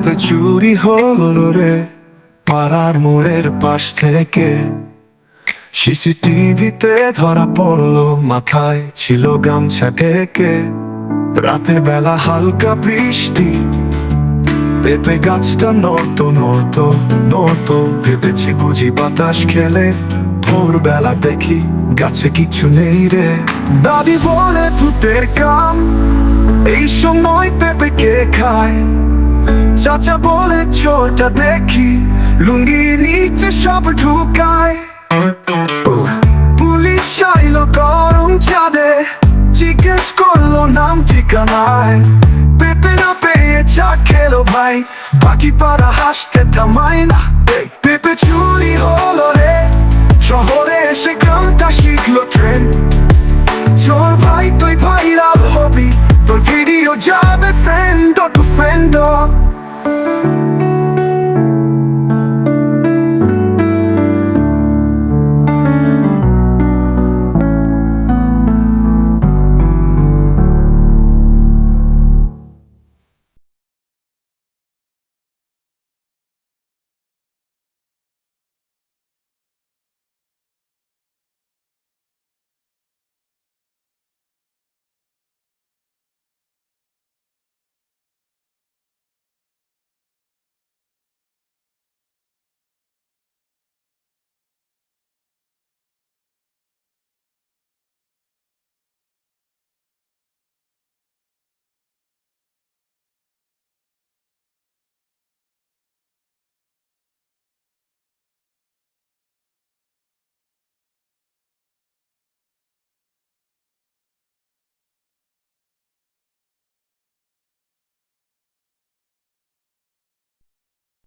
পেঁপে চুরি হলো রে পাড়ার মোড়ের পাশ থেকে। সিসিটিভিতে ধরা পড়ল, মাথায় ছিল গামছা ঢেকে। রাতের বেলা হালকা বৃষ্টি, পেঁপে গাছটা নড়তো নড়তো নড়তো। ভেবেছি বুঝি বাতাস খেলে, ভোরবেলা দেখি গাছে কিছু নেই রে। দাদি বলে ভূতের কাম, এই সময় পেঁপে কে খায়? পচা বলে চোরটা দেখি লুঙ্গি নিচে সব ঢুকায়। পুলিশ আইলো গরম চাঁদে, জিজ্ঞেস করল নাম ঠিকানায়। পেপে না পেয়ে চা খেলো ভাই, বাকি পাড়া হাসতে থামায় না। পেপে চুরি হলো রে, শহরে এসে গ্রামটা শিখলো